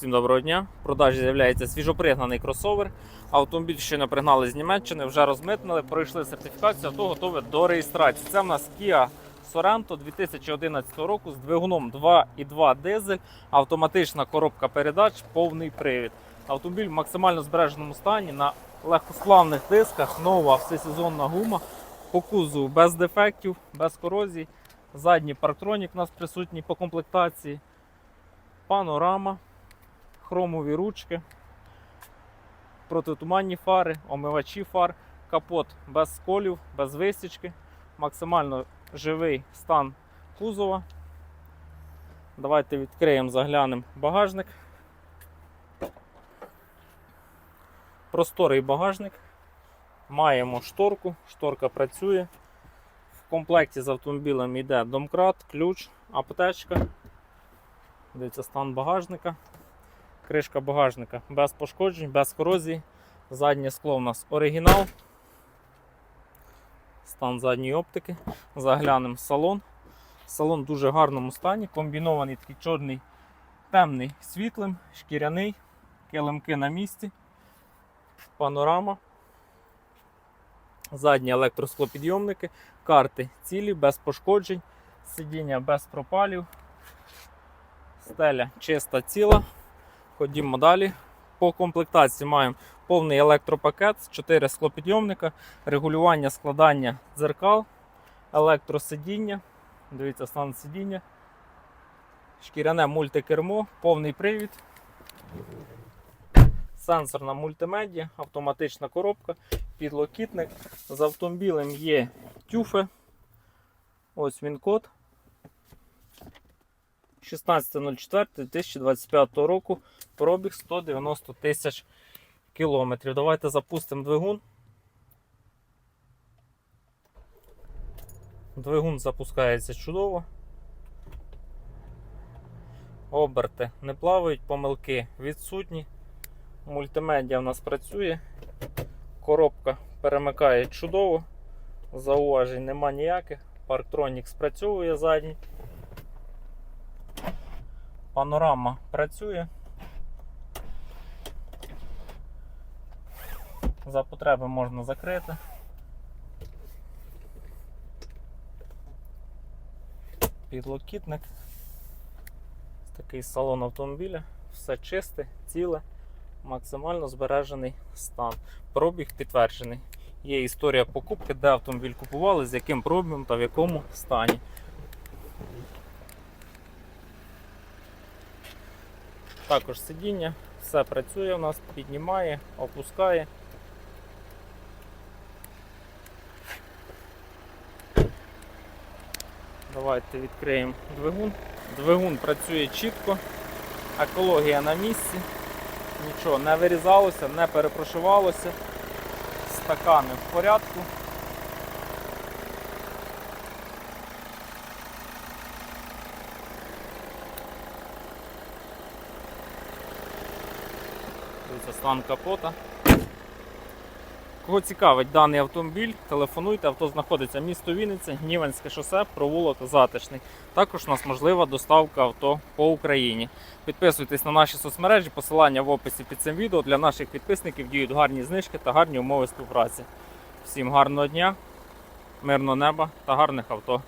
Всім доброго дня. В продажі з'являється свіжопригнаний кросовер. Автомобіль щойно пригнали з Німеччини, вже розмитнили, пройшли сертифікацію, авто готове до реєстрації. Це в нас Kia Sorento 2011 року з двигуном 2,2 дизель, автоматична коробка передач, повний привід. Автомобіль в максимально збереженому стані на легкосплавних дисках, нова всесезонна гума, по кузову без дефектів, без корозій. Задній парктронік у нас присутній по комплектації. Панорама, хромові ручки, протитуманні фари, омивачі фар, капот без сколів, без висічки, максимально живий стан кузова. Давайте відкриємо, заглянемо багажник. Просторий багажник. Маємо шторку, шторка працює. В комплекті з автомобілем йде домкрат, ключ, аптечка. Дивіться стан багажника. Кришка багажника без пошкоджень, без корозії. Заднє скло у нас оригінал. Стан задньої оптики. Заглянемо в салон. Салон в дуже гарному стані. Комбінований такий чорний, темний світлим, шкіряний, килимки на місці, панорама. Задні електросклопідйомники, карти цілі, без пошкоджень, сидіння без пропалів. Стеля чиста ціла. Ходімо далі. По комплектації маємо повний електропакет, 4 склопідйомника, регулювання складання дзеркал, електросидіння. Дивіться, стан сидіння. Шкіряне мультикермо, повний привід. Сенсорна мультимедіа, автоматична коробка, підлокітник. З автомобілем є тюфи. Ось він код. 16.04.2025 року пробіг 190 тисяч кілометрів. Давайте запустимо двигун. Двигун запускається чудово. Оберти не плавають, помилки відсутні. Мультимедіа в нас працює. Коробка перемикає чудово. Зауважень нема ніяких. Парктронік спрацьовує задній. Панорама працює. За потреби можна закрити. Підлокітник. Такий салон автомобіля. Все чисте, ціле, максимально збережений стан. Пробіг підтверджений. Є історія покупки, де автомобіль купували, з яким пробігом та в якому стані. Також сидіння, все працює у нас, піднімає, опускає. Давайте відкриємо двигун. Двигун працює чітко, екологія на місці, нічого не вирізалося, не перепрошувалося. Стакани в порядку. Дивіться, стан капота. Кого цікавить даний автомобіль, телефонуйте, авто знаходиться місто Вінниця, Гніванське шосе, провулок Затишний. Також у нас можлива доставка авто по Україні. Підписуйтесь на наші соцмережі, посилання в описі під цим відео. Для наших підписників діють гарні знижки та гарні умови співпраці. Всім гарного дня, мирного неба та гарних авто.